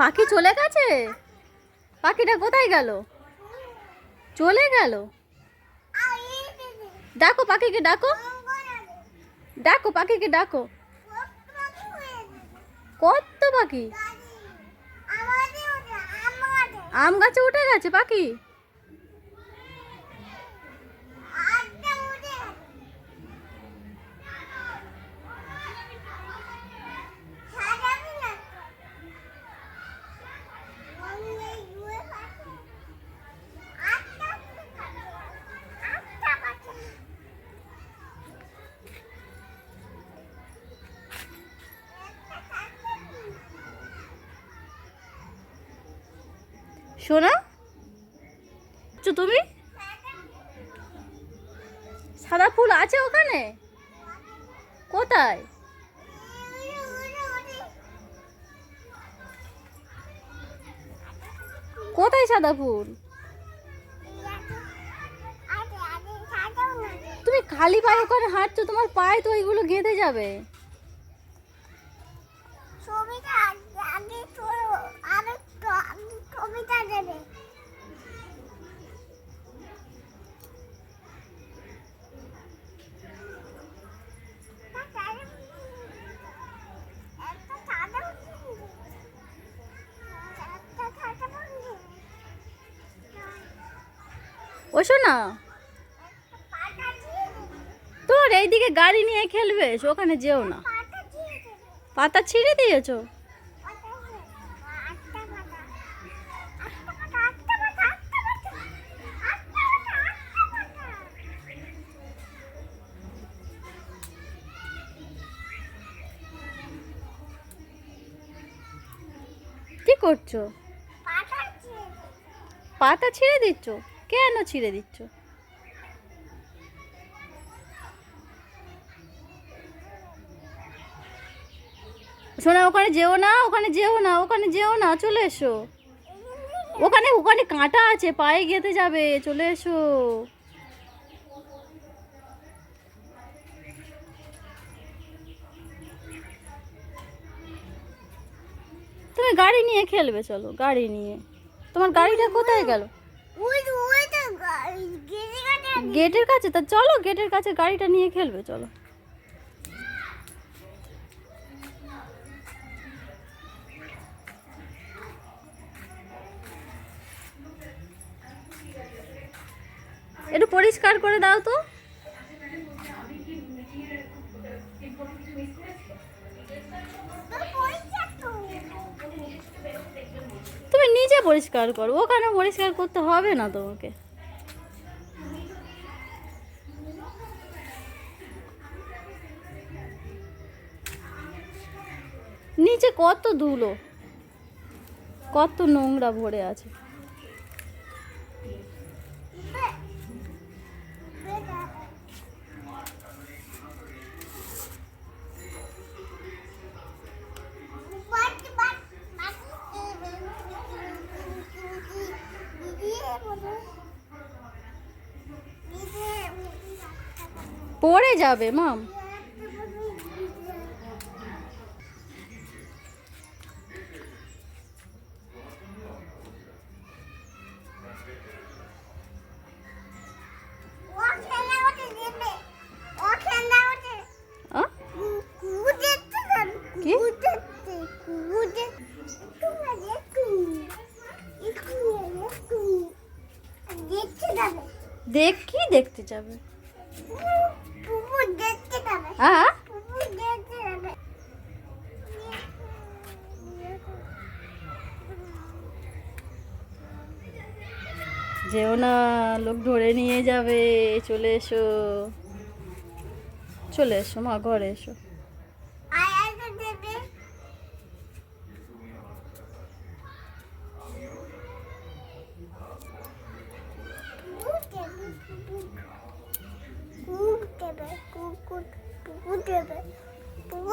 পাখি চলে গেছে? পাখিটা কোথায় গেল? চলে গেল? ডাকো পাখিকে ডাকো। ডাকো পাখিকে ডাকো। কত পাখি আম গাছে উঠে গেছে পাখি তো তুমি? সাদা ফুল আছে ওখানে? কোথায়? কোথায় সাদা ফুল? তুমি খালি পায়ে ওখানে হাঁটছো, তোমার পায়ে তো ওইগুলো গেঁথে যাবে ছবিটা আগে আগে তোলো আরে তো আমি ছবিটা দেবে একটা সাদা একটা সাদা বন্ধু পাটা দিয়ে তোর এইদিকে গাড়ি নিয়ে খেলবে ওখানে যেও না। পাতা ছিঁড়ে দিয়েছ? কি করছ? পাতা ছিঁড়ে দিচ্ছ? কেন ছিঁড়ে দিচ্ছ? শোনা, ওখানে যেও না, ওখানে যেও না, ওখানে যেও না, চলে এসো। ওখানে ওখানে কাঁটা আছে, পায়ে গেতে যাবে, চলে এসো। তুমি গাড়ি নিয়ে খেলবে, চলো, গাড়ি নিয়ে। তোমার গাড়িটা কোথায় গেল ওই তো ওই তো গেড়ে কাটা গেটের কাছে? তা চলো, গেটের কাছে গাড়িটা নিয়ে খেলবে, চলো। একটু পরিষ্কার করে দাও তো। তুমি নিজে পরিষ্কার করো, ওখানে পরিষ্কার করতে হবে না তোমাকে। নিচে কত ধুলো? কত নোংরা ভরে আছে। পড়ে যাবে মাম। দেখি পুকুর দেখতে যাবে? যাবে। যেও না লোক ধরে নিয়ে যাবে চলে এসো। চলে এসো মা ঘরে এসো। 这个，不过